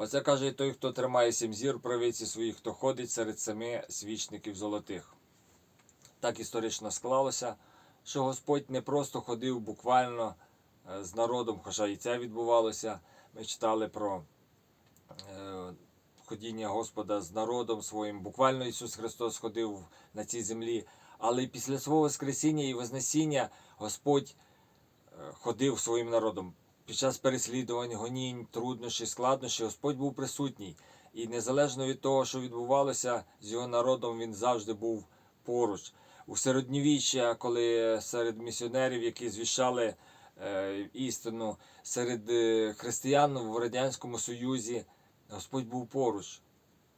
Оце каже той, хто тримає сім зір правиці своїх, хто ходить серед семи свічників золотих. Так історично склалося, що Господь не просто ходив буквально е, з народом, хоча і це відбувалося. Ми читали про е, ходіння Господа з народом своїм. Буквально Ісус Христос ходив на цій землі. Але і після свого Воскресіння і Вознесіння Господь е, ходив своїм народом. Під час переслідувань, гонінь, труднощів, складнощів Господь був присутній. І незалежно від того, що відбувалося з його народом, він завжди був поруч. У середньовіччя, коли серед місіонерів, які звіщали е, істину, серед е, християн в Радянському Союзі, Господь був поруч.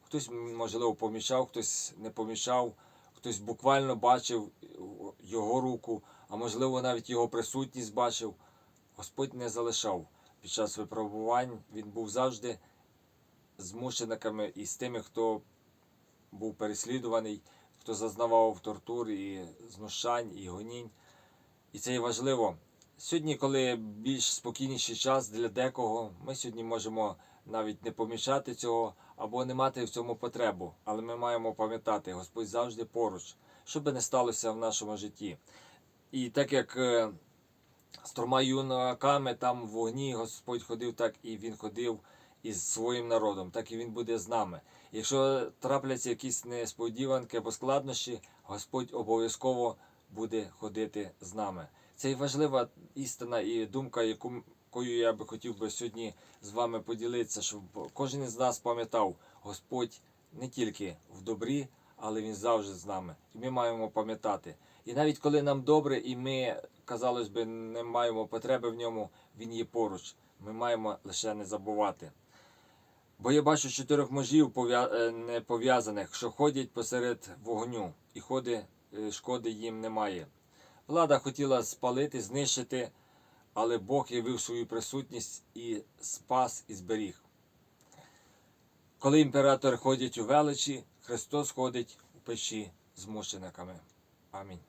Хтось, можливо, помічав, хтось не помічав, хтось буквально бачив його руку, а можливо, навіть його присутність бачив. Господь не залишав під час випробувань. Він був завжди з мучениками і з тими, хто був переслідуваний, хто зазнавав тортур і знущань, і гонінь. І це є важливо. Сьогодні, коли більш спокійніший час для декого, ми сьогодні можемо навіть не помічати цього або не мати в цьому потребу. Але ми маємо пам'ятати, Господь завжди поруч, що би не сталося в нашому житті. І так як з трьома юнаками там в вогні Господь ходив, так і Він ходив із своїм народом, так і Він буде з нами. Якщо трапляться якісь несподіванки або складнощі, Господь обов'язково буде ходити з нами. Це і важлива істина і думка, якою я би хотів би сьогодні з вами поділитися, щоб кожен із нас пам'ятав, Господь не тільки в добрі, але Він завжди з нами. І ми маємо пам'ятати. І навіть коли нам добре, і ми, казалось би, не маємо потреби в ньому, Він є поруч. Ми маємо лише не забувати. Бо я бачу чотирьох мужів е, не пов'язаних, що ходять посеред вогню, і ходи, е, шкоди їм немає. Влада хотіла спалити, знищити, але Бог явив свою присутність і спас і зберіг. Коли імператори ходять у величі, Христос ходить у печі з мучениками. Амінь.